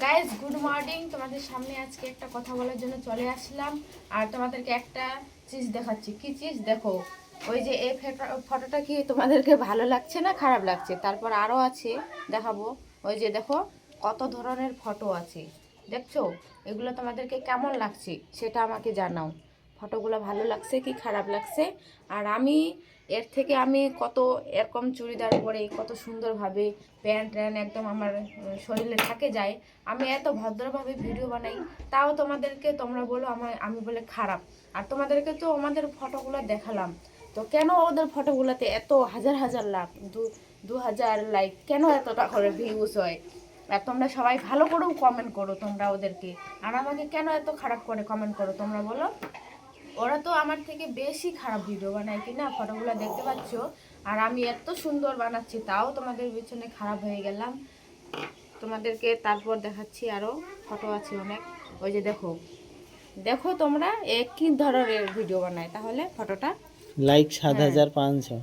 Guys good morning তোমাদের সামনে আজকে একটা কথা বলার জন্য চলে আসলাম। আর তোমাদেরকে একটা চিজ দেখাচ্ছি। কি চিজ দেখো, ওই যে এই ফটো- ফটোটা কি তোমাদেরকে ভালো লাগছে না খারাপ লাগছে? তারপর আরও আছে, দেখাবো। ওই যে দেখো, কত ধরনের ফটো আছে। দেখছ? এগুলো তোমাদেরকে কেমন লাগছে? সেটা আমাকে জানাও। ফটোগুলো ভালো লাগছে কি খারাপ লাগছে? আর আমি এর থেকে আমি কত এরকম চুড়িদার পরে, কত সুন্দরভাবে প্যান্ট ট্যান্ট একদম আমার শরীরে থাকে যায়। আমি এত ভদ্রভাবে ভিডিও বানাই, তাও তোমাদেরকে তোমরা বলো আমার, আমি বলে খারাপ। আর তোমাদেরকে তো আমাদের ফটোগুলো দেখালাম। তো কেন ওদের ফটোগুলোতে এত হাজার হাজার লাখ, দু দু হাজার লাইক, কেন এতটা করে ভিউজ হয়? আর তোমরা সবাই ভালো করেও কমেন্ট করো তোমরা ওদেরকে। আর আমাকে কেন এত খারাপ করে কমেন্ট করো তোমরা বলো? ওরা তো আমার থেকে বেশি খারাপ ভিডিও বানায় কি না ফটোগুলো দেখতে পাচ্ছ? আর আমি এত সুন্দর বানাচ্ছি তাও তোমাদের পিছনে খারাপ হয়ে গেলাম। তোমাদেরকে তারপর দেখাচ্ছি আরও ফটো আছে অনেক। ওই যে দেখো। দেখো তোমরা একই ধরনের ভিডিও বানায় তাহলে ফটোটা? লাইক সাত হ্যাঁ। হাজার পাঁচশো।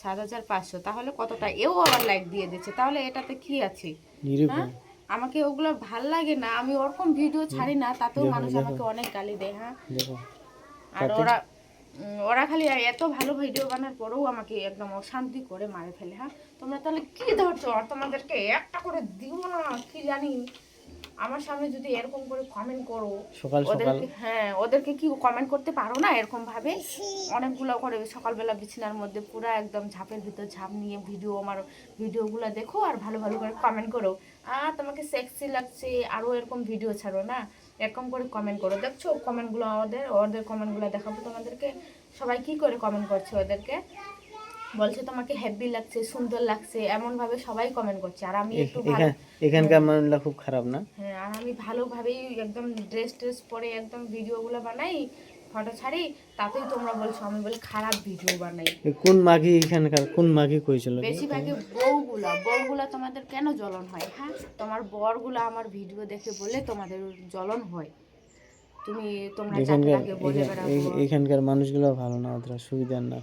সাত হাজার পাঁচশো তাহলে কতটা? এও আবার লাইক দিয়ে দিচ্ছে। তাহলে এটাতে কি আছে? হ্যাঁ? আমাকে ওগুলো ভালো লাগে না। আমি ওরকম ভিডিও ছাড়ি না তাতেও মানুষ আমাকে অনেক গালি দেয় হ্যাঁ? আর ওরা ওরা খালি এত ভালো ভিডিও বানার পরেও আমাকে একদম অশান্তি করে মারে ফেলে হ্যাঁ? তোমরা তাহলে কি ধরছো? আর তোমাদেরকে একটা করে দিব না কি জানি? আমার সামনে যদি এরকম করে কমেন্ট করো সকাল সকাল। ওদেরকে হ্যাঁ ওদেরকে কি কমেন্ট করতে পারো না এরকম ভাবে অনেকগুলো করে সকালবেলা বিছানার মধ্যে পুরো একদম ঝাপের ভিতর ঝাঁপ নিয়ে ভিডিও আমার ভিডিওগুলো দেখো আর ভালো ভালো করে কমেন্ট করো। আর তোমাকে সেক্সি লাগছে আরও এরকম ভিডিও ছাড়ো না? এরকম করে কমেন্ট করো। দেখছ কমেন্টগুলো আমাদের ওদের কমেন্টগুলো দেখাবো তোমাদেরকে। সবাই কি করে কমেন্ট করছে ওদেরকে? বলছে তোমাকে হ্যাপি লাগছে সুন্দর লাগছে এমন ভাবে সবাই কমেন্ট করছে। আর আমি একটু ভালো এখানকার মানুষরা খুব খারাপ না? হ্যাঁ আর আমি ভালোভাবেই একদম ড্রেস ট্রেস পরে একদম ভিডিওগুলো বানাই ফটো ছাড়ি তাতেই তোমরা বলছো আমি বলে খারাপ ভিডিও বানাই। কোন মাঘি এখানকার কোন মাঘি কইছিল বেশিরভাগই বউগুলা বউগুলা তোমাদের কেন জ্বলন হয় হ্যাঁ? তোমার বরগুলা আমার ভিডিও দেখে বলে তোমাদের জ্বলন হয়। তুমি তোমরা চাকরি এখানকার বলে বেড়াও। এখানকার মানুষগুলো ভালো না ওদের সুবিধার না।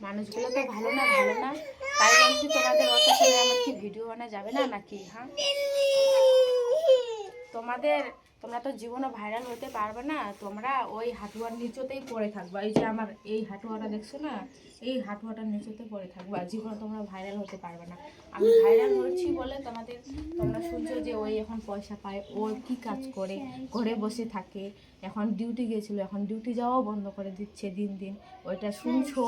মানুষগুলো তো ভালো না ভালো না। তাই বলছি তোমাদের অত সময় আমার কি ভিডিও বানা যাবে না নাকি হ্যাঁ? তোমাদের, তোমরা তো জীবনে ভাইরাল হতে পারবে না, তোমরা ওই হাঁটুয়ার নিচতেই পড়ে থাকবা। এই যে আমার এই হাঁটুয়াটা দেখছ না, এই হাঁটুয়াটার নিচতে পড়ে থাকবা। জীবনে তোমরা ভাইরাল হতে পারবে না। আমি ভাইরাল হচ্ছি বলে তোমাদের, তোমরা শুনছো যে ওই এখন পয়সা পায়, ও কি কাজ করে, ঘরে বসে থাকে, এখন ডিউটি গিয়েছিল এখন ডিউটি যাওয়াও বন্ধ করে দিচ্ছে দিন দিন। ওইটা শুনছো,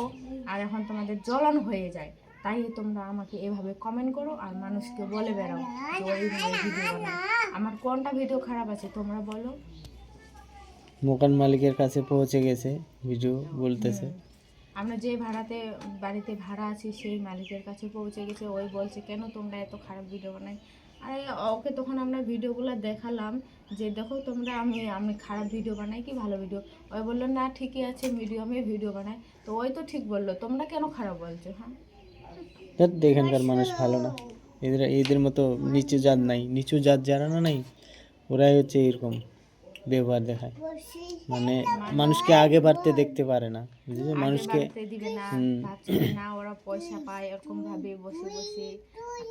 আর এখন তোমাদের জ্বলন হয়ে যায়। তাই তোমরা আমাকে এভাবে কমেন্ট করো আর মানুষকে বলে বেড়াও ওই ভিডিও বানাও। আমার কোনটা ভিডিও খারাপ আছে তোমরা বলো? মোকান মালিকের কাছে পৌঁছে গেছে ভিডিও বলতেছে। আমরা যে ভাড়াতে বাড়িতে ভাড়া আছি সেই মালিকের কাছে পৌঁছে গেছে। ওই বলছে কেন তোমরা এত খারাপ ভিডিও বানাই আরে ওকে তখন আমরা ভিডিওগুলো দেখালাম যে দেখো তোমরা আমি আমি খারাপ ভিডিও বানাই কি ভালো ভিডিও ওই বলল না ঠিকই আছে মিডিয়ামে ভিডিও বানাই তো ওই তো ঠিক বলল তোমরা কেন খারাপ বলছো হ্যাঁ? এখানকার মানুষ ভালো না। এদের এদের মতো নিচু জাত নাই। নিচু জাত যারা না নাই ওরাই হচ্ছে এরকম ব্যবহার দেখায়। মানে মানুষকে আগে বাড়তে দেখতে পারে না বুঝেছ? মানুষকে না ওরা পয়সা পায় এরকম ভাবে বসে বসে।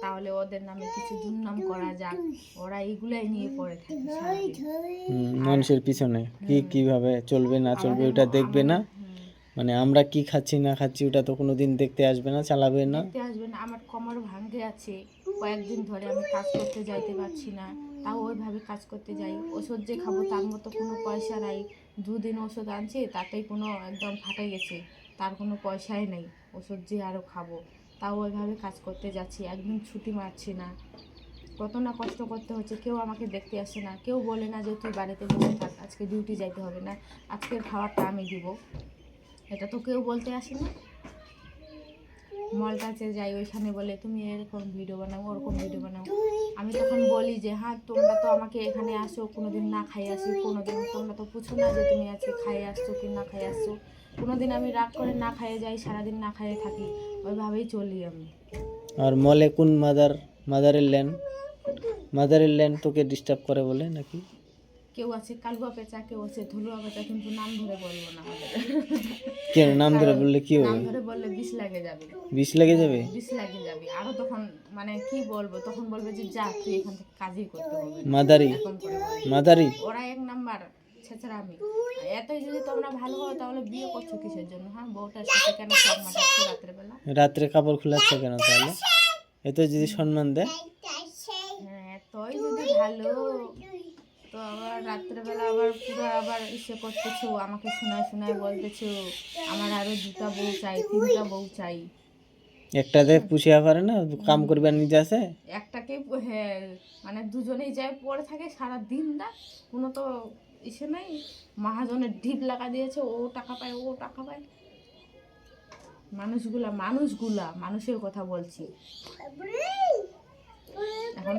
তাহলে ওদের নামে কিছু দুর্নাম করা যাক। ওরা এগুলাই নিয়ে পড়ে থাকে মানুষের পিছনে। কি কীভাবে চলবে না চলবে ওটা দেখবে না। মানে আমরা কি খাচ্ছি, না খাচ্ছি, ওটা তো কোনোদিন দেখতে আসবে না, চালাবে না। দেখতে আসবে না, আমার কোমর ভাঙ্গে আছে। কয়েকদিন ধরে আমি কাজ করতে যাইতে পারছি না, তাও ওইভাবে কাজ করতে যাই। ওষুধ যে খাব তার মতো কোনো পয়সা নাই। দুদিন ওষুধ আনছি, তাতেই কোনো একদম ফাটে গেছে, তার কোনো পয়সাই নেই। ওষুধ যে আরও খাব, তাও ওইভাবে কাজ করতে যাচ্ছি, একদিন ছুটি মারছি না। কত না কষ্ট করতে হচ্ছে, কেউ আমাকে দেখতে আসে না, কেউ বলে না যে তুই বাড়িতে বসে থাক, আজকে ডিউটি যাইতে হবে না, আজকের খাবারটা আমি দিব। এটা তো কেউ বলতে আসে না মল কাছে যাই ওইখানে বলে, তুমি এরকম ভিডিও বানাও, ওরকম ভিডিও বানাও। আমি তখন বলি যে হ্যাঁ তোমরা তো আমাকে এখানে আসো, কোনোদিন না খাই আসি কোনো কোনোদিন তোমরা তো পুছো না যে তুমি আজকে খাই আসছো কি না খাই আসছো। কোনোদিন আমি রাগ করে না খাইয়ে যাই, সারাদিন না খাইয়ে থাকি। ওইভাবেই চলি আমি। আর মলে কোন মাদার মাদারের ল্যান্ড মাদারের ল্যান্ড তোকে ডিস্টার্ব করে বলে নাকি? কেউ আছে কালুয়া পেঁচা কেউ আছে ধুলুয়া পেঁচা কিন্তু নাম ধরে বলব না কেন? নাম ধরে বললে কি হবে? নাম ধরে বললে বিষ লাগে যাবে। বিষ লেগে যাবে? বিষ লাগে যাবে। আরও তখন মানে কি বলব তখন বলবে যে যা তুই এখান থেকে কাজই করতে হবে। মাদারি। মাদারি। ওরা এক নাম্বার ছেছড়া আমি। এতই যদি তোমরা ভালো হও তাহলে বিয়ে করছ কিসের জন্য? হ্যাঁ বউটার সাথে কেন সব মাঠাচ্ছো রাত্রেবেলা রাত্রে কাপড় খোলাচ্ছ কেন তাহলে? এত যদি সম্মান দেয়? হ্যাঁ এতই যদি ভালো তো আবার রাত্রেবেলা আবার পুরো আবার ইসে করতেছো আমাকে শোনায় শোনায় বলতেছো আমার আরও দুটা বউ চাই তিনটা বউ চাই। একটাতে পুষিয়া পারে না কাম করবার নিজে আছে? একটাকে হ্যাঁ মানে দুজনেই যায় পড়ে থাকে সারা দিনটা কোনো তো ইসে নাই। মহাজনের ঢিপ লাগা দিয়েছে ও টাকা পায় ও টাকা পায়। মানুষগুলা মানুষগুলা মানুষের কথা বলছি। এখন